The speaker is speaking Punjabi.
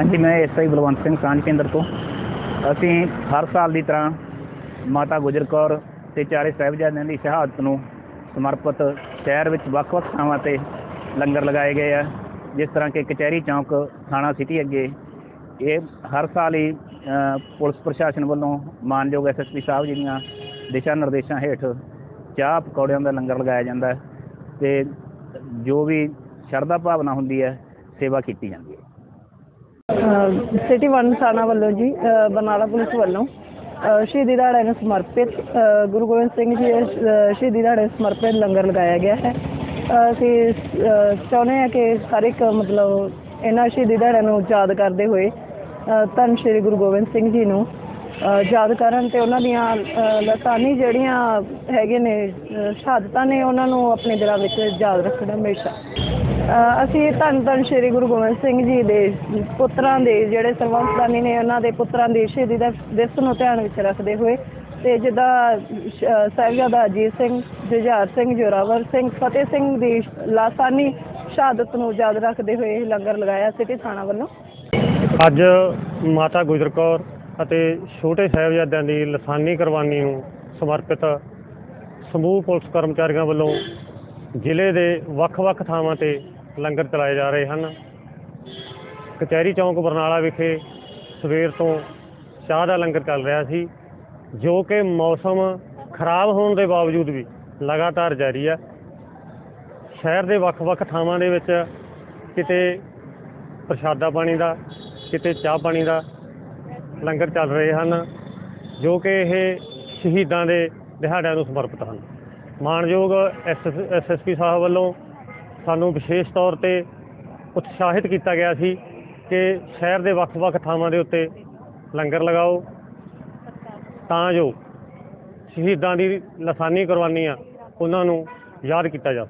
ਹਾਂਜੀ, ਮੈਂ ਐਸਆਈ ਬਲਵੰਤ ਸਿੰਘ ਸਾਂਝ ਕੇਂਦਰ ਤੋਂ। ਅਸੀਂ ਹਰ ਸਾਲ ਦੀ ਤਰ੍ਹਾਂ ਮਾਤਾ ਗੁਜਰ ਕੌਰ ਤੇ ਚਾਰੇ ਸਾਹਿਬਜ਼ਾਦਿਆਂ ਦੀ ਸ਼ਹਾਦਤ ਨੂੰ ਸਮਰਪਿਤ ਸ਼ਹਿਰ ਵਿੱਚ ਵੱਖ-ਵੱਖ ਥਾਵਾਂ ਤੇ ਲੰਗਰ ਲਗਾਏ ਗਏ ਆ, ਜਿਸ ਤਰ੍ਹਾਂ ਕਿ ਕਚਹਿਰੀ ਚੌਂਕ, ਥਾਣਾ ਸਿਟੀ ਅੱਗੇ। ਇਹ ਹਰ ਸਾਲ ਹੀ ਪੁਲਿਸ ਪ੍ਰਸ਼ਾਸਨ ਵੱਲੋਂ ਮਾਨਯੋਗ ਐਸਐਸਪੀ ਸਾਹਿਬ ਜੀ ਦੀਆਂ ਦਿਸ਼ਾ ਨਿਰਦੇਸ਼ਾਂ ਹੇਠ ਚਾਹ ਪਕੌੜਿਆਂ ਦਾ ਲੰਗਰ ਲਗਾਇਆ ਜਾਂਦਾ ਹੈ ਤੇ ਜੋ ਵੀ ਸ਼ਰਧਾ ਭਾਵਨਾ ਹੁੰਦੀ ਹੈ, ਸੇਵਾ ਕੀਤੀ ਜਾਂਦੀ ਹੈ। ਸਿਟੀ ਵਨ ਥਾਣਾ ਵੱਲੋਂ ਜੀ ਅ, ਪੁਲਿਸ ਵੱਲੋਂ ਸ਼ਹੀਦੀ ਦਿਹਾੜੇ ਨੂੰ ਸਮਰਪਿਤ ਗੁਰੂ ਗੋਬਿੰਦ ਸਿੰਘ ਜੀ ਸ਼ਹੀਦੀ ਦਿਹਾੜੇ ਸਮਰਪਿਤ ਲੰਗਰ ਲਗਾਇਆ ਗਿਆ ਹੈ। ਅਸੀਂ ਚਾਹੁੰਦੇ ਹਾਂ ਕਿ ਹਰ ਇੱਕ ਮਤਲਬ ਇਹਨਾਂ ਸ਼ਹੀਦੀ ਦਿਹਾੜਿਆਂ ਨੂੰ ਯਾਦ ਕਰਦੇ ਹੋਏ ਧੰਨ ਸ਼੍ਰੀ ਗੁਰੂ ਗੋਬਿੰਦ ਸਿੰਘ ਜੀ ਨੂੰ ਯਾਦ ਕਰਨ ਤੇ ਉਹਨਾਂ ਦੀਆਂ ਅ, ਜਿਹੜੀਆਂ ਹੈਗੇ ਨੇ ਸ਼ਹਾਦਤਾਂ ਨੇ ਉਹਨਾਂ ਨੂੰ ਆਪਣੇ ਦਿਲਾਂ ਵਿੱਚ ਯਾਦ ਰੱਖਣਾ ਹਮੇਸ਼ਾ। ਅ, ਅਸੀਂ ਧੰਨ ਧੰਨ ਸ਼੍ਰੀ ਗੁਰੂ ਗੋਬਿੰਦ ਸਿੰਘ ਜੀ ਦੇ ਪੁੱਤਰਾਂ ਦੇ ਜਿਹੜੇ ਸਰਵੰਸਦਾਨੀ ਨੇ ਉਹਨਾਂ ਦੇ ਪੁੱਤਰਾਂ ਦੀ ਸ਼ਹੀਦੀ ਦਾ ਦਿਵਸ ਨੂੰ ਧਿਆਨ ਵਿੱਚ ਰੱਖਦੇ ਹੋਏ ਤੇ ਜਿੱਦਾਂ ਸ਼- ਅ, ਸਾਹਿਬਜ਼ਾਦਾ ਅਜੀਤ ਸਿੰਘ ਜੁਝਾਰ ਸਿੰਘ ਜੋਰਾਵਰ ਸਿੰਘ ਫਤਿਹ ਸਿੰਘ ਦੀ ਲਾਸਾਨੀ ਸ਼ਹਾਦਤ ਨੂੰ ਯਾਦ ਰੱਖਦੇ ਹੋਏ ਇਹ ਲੰਗਰ ਲਗਾਇਆ ਸਿਟੀ ਥਾਣਾ ਵੱਲੋਂ। ਅੱਜ ਮਾਤਾ ਗੁਜਰ ਕੌਰ ਅਤੇ ਛੋਟੇ ਸਾਹਿਬਜ਼ਾਦਿਆਂ ਦੀ ਲਸਾਨੀ ਕੁਰਬਾਨੀ ਨੂੰ ਸਮਰਪਿਤ ਸਮੂਹ ਪੁਲਿਸ ਕਰਮਚਾਰੀਆਂ ਵੱਲੋਂ ਜ਼ਿਲ੍ਹੇ ਦੇ ਵੱਖ-ਵੱਖ ਥਾਵਾਂ ਤੇ ਲੰਗਰ ਚਲਾਏ ਜਾ ਰਹੇ ਹਨ। ਕਚਹਿਰੀ ਚੌਂਕ ਬਰਨਾਲਾ ਵਿਖੇ ਸਵੇਰ ਤੋਂ ਚਾਹ ਦਾ ਲੰਗਰ ਚੱਲ ਰਿਹਾ ਸੀ, ਜੋ ਕਿ ਮੌਸਮ ਖਰਾਬ ਹੋਣ ਦੇ ਬਾਵਜੂਦ ਵੀ ਲਗਾਤਾਰ ਜਾਰੀ ਹੈ ਸ਼ਹਿਰ ਦੇ ਵੱਖ-ਵੱਖ ਥਾਵਾਂ ਦੇ ਵਿੱਚ ਕਿਤੇ ਪ੍ਰਸ਼ਾਦਾ ਪਾਣੀ ਦਾ, ਕਿਤੇ ਚਾਹ ਪਾਣੀ ਦਾ ਲੰਗਰ ਚੱਲ ਰਹੇ ਹਨ, ਜੋ ਕਿ ਇਹ ਸ਼ਹੀਦਾਂ ਦੇ ਦਿਹਾੜਿਆਂ ਨੂੰ ਸਮਰਪਿਤ ਹਨ। ਮਾਨਯੋਗ ਐਸਐਸਪੀ ਸਾਹਿਬ ਵੱਲੋਂ ਸਾਨੂੰ ਵਿਸ਼ੇਸ਼ ਤੌਰ ਤੇ ਉਤਸ਼ਾਹਿਤ ਕੀਤਾ ਗਿਆ ਸੀ ਕਿ ਸ਼ਹਿਰ ਦੇ ਵੱਖ-ਵੱਖ ਥਾਵਾਂ ਦੇ ਉੱਤੇ ਲੰਗਰ ਲਗਾਓ। ਤਾਂ ਜੋ ਸ਼ਹੀਦਾਂ ਦੀ ਲਸਾਨੀ ਕੁਰਬਾਨੀਆਂ ਉਹਨਾਂ ਨੂੰ ਯਾਦ ਕੀਤਾ ਜਾ